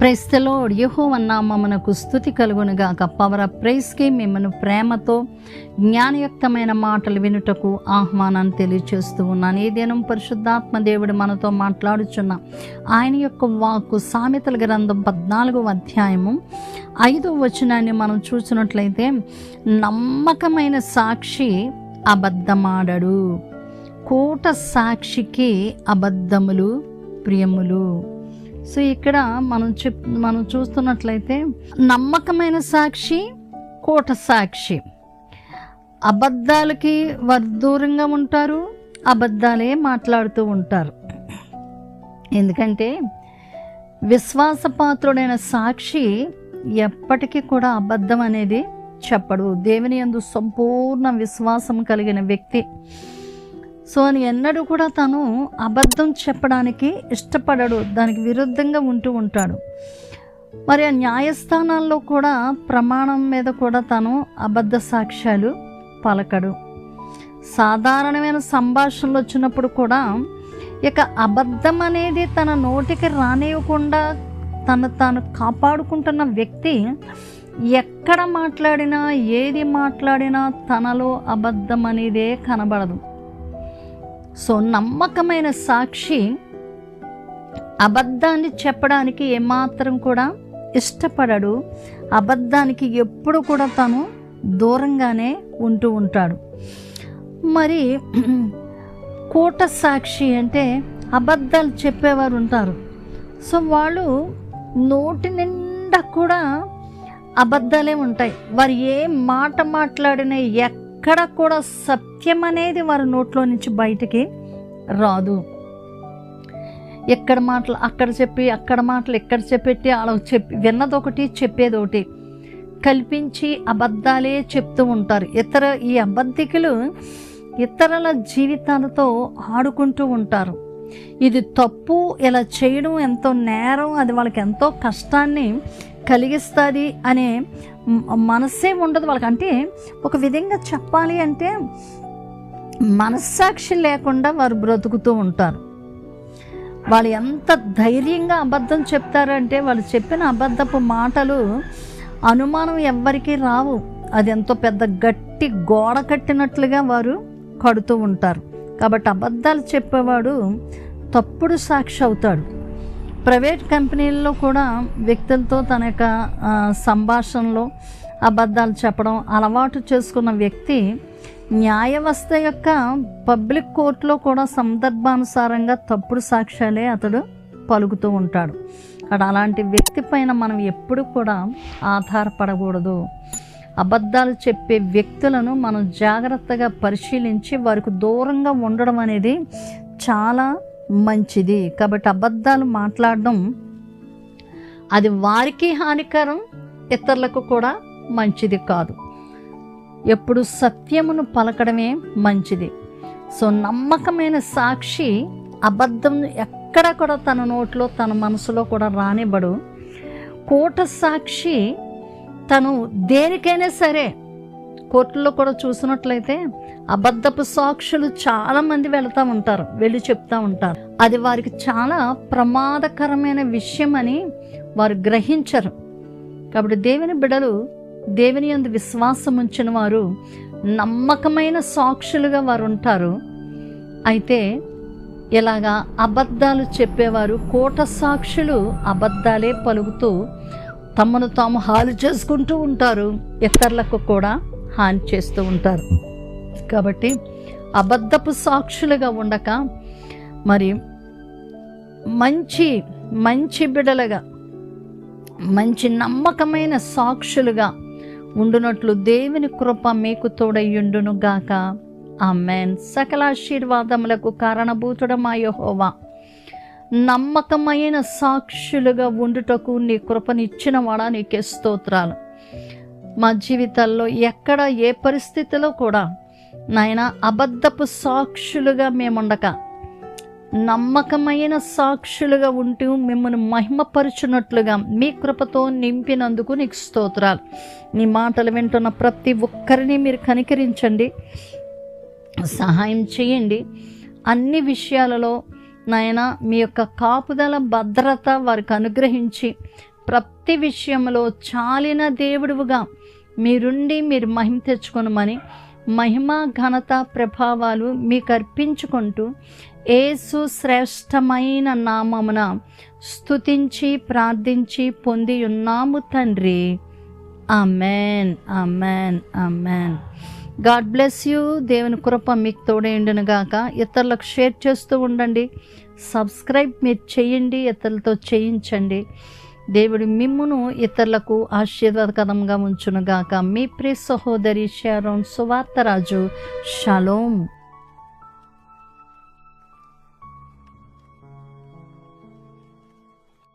ప్రైస్తలో యహో మనకు స్థుతి కలుగునుగాక. పవర్ ప్రైస్కి మిమ్మల్ని ప్రేమతో జ్ఞానయుక్తమైన మాటలు వినుటకు ఆహ్వానాన్ని తెలియచేస్తూ ఉన్నాను. ఈ దినం పరిశుద్ధాత్మ దేవుడు మనతో మాట్లాడుచున్న ఆయన యొక్క వాక్కు సామెతల గ్రంథం పద్నాలుగో అధ్యాయము ఐదో వచనాన్ని మనం చూసినట్లయితే నమ్మకమైన సాక్షి అబద్ధమాడడు. కూట సాక్షికి అబద్ధములు ప్రియములు. సో ఇక్కడ మనం చెప్ మనం చూస్తున్నట్లయితే నమ్మకమైన సాక్షి కోట సాక్షి. అబద్ధాలకి వారు దూరంగా ఉంటారు అబద్ధాలే మాట్లాడుతూ ఉంటారు. ఎందుకంటే విశ్వాసపాత్రుడైన సాక్షి ఎప్పటికీ కూడా అబద్ధం అనేది చెప్పడు. దేవుని యందు సంపూర్ణ విశ్వాసం కలిగిన వ్యక్తి. సో అని ఎన్నడూ కూడా తను అబద్ధం చెప్పడానికి ఇష్టపడడు దానికి విరుద్ధంగా ఉంటూ ఉంటాడు. మరి ఆ న్యాయస్థానాల్లో కూడా ప్రమాణం మీద కూడా తను అబద్ధ సాక్ష్యాలు పలకడు. సాధారణమైన సంభాషణలు వచ్చినప్పుడు కూడా ఇక అబద్ధం అనేది తన నోటికి రానివ్వకుండా తను తాను కాపాడుకుంటున్న వ్యక్తి ఎక్కడ మాట్లాడినా ఏది మాట్లాడినా తనలో అబద్ధం అనేదే కనబడదు. సో నమ్మకమైన సాక్షి అబద్ధాన్ని చెప్పడానికి ఏమాత్రం కూడా ఇష్టపడడు. అబద్ధానికి ఎప్పుడు కూడా తను దూరంగానే ఉంటూ ఉంటాడు. మరి కూట సాక్షి అంటే అబద్ధాలు చెప్పేవారు ఉంటారు. సో వాళ్ళు నోటి నిండా కూడా అబద్ధాలే ఉంటాయి. వారు ఏ మాట మాట్లాడినా ఎక్కడ కూడా సత్యం అనేది వారి నోట్లో నుంచి బయటికి రాదు. ఎక్కడ మాటలు అక్కడ చెప్పి అక్కడ మాటలు ఎక్కడ చెప్పెట్టి అలా చెప్పి విన్నదొకటి చెప్పేది ఒకటి కల్పించి అబద్ధాలే చెప్తూ ఉంటారు. ఇతర ఈ అబద్ధికులు ఇతరుల జీవితాలతో ఆడుకుంటూ ఉంటారు. ఇది తప్పు ఇలా చేయడం ఎంతో నేరం అది వాళ్ళకి ఎంతో కష్టాన్ని కలిగిస్తుంది అనే మనస్సే ఉండదు వాళ్ళకి అంటే ఒక విధంగా చెప్పాలి అంటే మనస్సాక్షి లేకుండా వారు బ్రతుకుతూ ఉంటారు. వాళ్ళు ఎంత ధైర్యంగా అబద్ధం చెప్తారంటే వాళ్ళు చెప్పిన అబద్ధపు మాటలు అనుమానం ఎవ్వరికీ రావు. అది ఎంతో పెద్ద గట్టి గోడ కట్టినట్లుగా వారు కడుతూ ఉంటారు. కాబట్టి అబద్ధాలు చెప్పేవాడు తప్పుడు సాక్షి అవుతాడు. ప్రైవేట్ కంపెనీల్లో కూడా వ్యక్తులతో తన యొక్క సంభాషణలో అబద్ధాలు చెప్పడం అలవాటు చేసుకున్న వ్యక్తి న్యాయవ్యవస్థ యొక్క పబ్లిక్ కోర్టులో కూడా సందర్భానుసారంగా తప్పుడు సాక్ష్యాలే అతడు పలుకుతూ ఉంటాడు. అక్కడ అలాంటి వ్యక్తి పైన మనం ఎప్పుడు కూడా ఆధారపడకూడదు. అబద్ధాలు చెప్పే వ్యక్తులను మనం జాగ్రత్తగా పరిశీలించి వారికి దూరంగా ఉండడం అనేది చాలా మంచిది. కాబట్టి అబద్ధాలు మాట్లాడడం అది వారికి హానికరం ఇతరులకు కూడా మంచిది కాదు. ఎప్పుడు సత్యమును పలకడమే మంచిది. సో నమ్మకమైన సాక్షి అబద్ధం ఎక్కడ కూడా తన నోట్లో తన మనసులో కూడా రానివ్వడు. కోట సాక్షి తను దేనికైనా సరే కోర్టులో కూడా చూసినట్లయితే అబద్ధపు సాక్షులు చాలా మంది ఉంటారు వెళ్ళి చెప్తా ఉంటారు. అది వారికి చాలా ప్రమాదకరమైన విషయం అని వారు గ్రహించరు. కాబట్టి దేవుని బిడలు దేవుని యందు విశ్వాసం ఉంచిన వారు నమ్మకమైన సాక్షులుగా వారు ఉంటారు. అయితే ఇలాగా అబద్ధాలు చెప్పేవారు కోట సాక్షులు అబద్ధాలే పలుకుతూ తమను తాము హాలు చేసుకుంటూ ఉంటారు. ఇతరులకు కూడా హాని చేస్తూ ఉంటారు. కాబట్టి అబద్ధపు సాక్షులుగా ఉండక మరి మంచి మంచి బిడలుగా మంచి నమ్మకమైన సాక్షులుగా ఉండునట్లు దేవుని కృప మీకు తోడయ్యుండునుగాక ఆమెన్. సకల ఆశీర్వాదములకు కారణభూతుడమా యెహోవా. నమ్మకమైన సాక్షులుగా ఉండుటకు నీ కృపనిచ్చిన వాడా నీకే స్తోత్రాలు. మా జీవితాల్లో ఎక్కడ ఏ పరిస్థితిలో కూడా నాయన అబద్ధపు సాక్షులుగా మేముండక నమ్మకమైన సాక్షులుగా ఉంటూ మిమ్మల్ని మహిమపరుచున్నట్లుగా మీ కృపతో నింపినందుకు నీకు స్తోత్రాలు. నీ మాటలు వింటున్న ప్రతి ఒక్కరిని మీరు కనికరించండి సహాయం చేయండి. అన్ని విషయాలలో నాయన మీ యొక్క కాపుదల భద్రత వారికి అనుగ్రహించి ప్రతి విషయంలో చాలిన దేవుడువుగా మీరుండి మీరు మహిమ తెచ్చుకొనమని మహిమ ఘనత ప్రభావాలు మీకు అర్పించుకుంటూ ఏసు శ్రేష్టమైన నామమున స్తుతించి ప్రార్థించి పొంది ఉన్నాము తండ్రి. Amen amen amen God bless you. దేవుని కృప మీకు తోడేయండిను గాక ఇతరులకు షేర్ చేస్తూ ఉండండి. సబ్స్క్రైబ్ మీరు చేయండి. ఇతరులతో చేయించండి. దేవుడు మిమ్మును ఇతరులకు ఆశీర్వాదకరంగా ఉంచునుగాక. మీ ప్రియ సహోదరి షారోన్ సువార్తరాజు. షలోం.